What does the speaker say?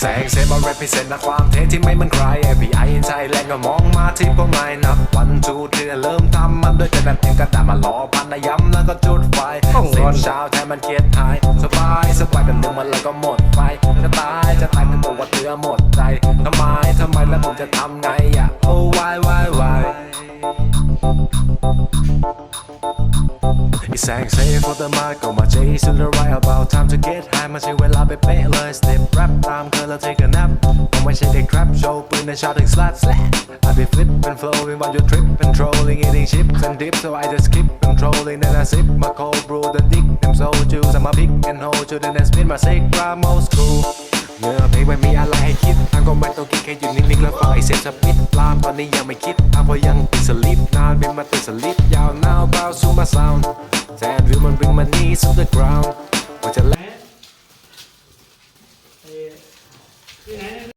แสงเซมา represent นะความเท่ที่ไม่เหมันใคร FBI ใจแรงก็มองมาที่พวกนายนับวันจูเทือเริ่มทำมันด้วยใจแบบเองก็แต่มาล้อพันนะย้ำแล้วก็จุดไฟต้องสิร้อบนเช้าแทนมันเกียดหาย สบายสบายกันหนึ่งมันแล้วก็หมดไปจะตายจะตายกันตัวว่าเตือหมดใจทำไมทำไมแล้วผมจะทำไงอะโอ้ why why why อีแสง เซฟ for the mic ก็มา chase to the right about time to get high มาใช้เวลาไปเป๊ะเลย step rap ตามเคยแล้ว take a nap ผมไม่ใช่เด็ก trap show ปืนในชาถึง slat slat I be flip and flowing while you trip and trolling eating chips and dip so I just keep controlling then I sip my cold brew the dick them so juice I'm a pick and hold you then I spin my sick ramo school เมื่อเพลงไม่มีอะไรให้คิดทางก็ไม่ต้องคิดแค่อยู่นิ่งๆแล้วฟังไอเสียงสปิดปลามตอนนี้ยังไม่คิดทางเพราะยังติดสลิปนานเป็นมาติดสลิปยาวนาวเบาสู่มา sound แทนวิวมัน bring my knees to the ground ว่าจะ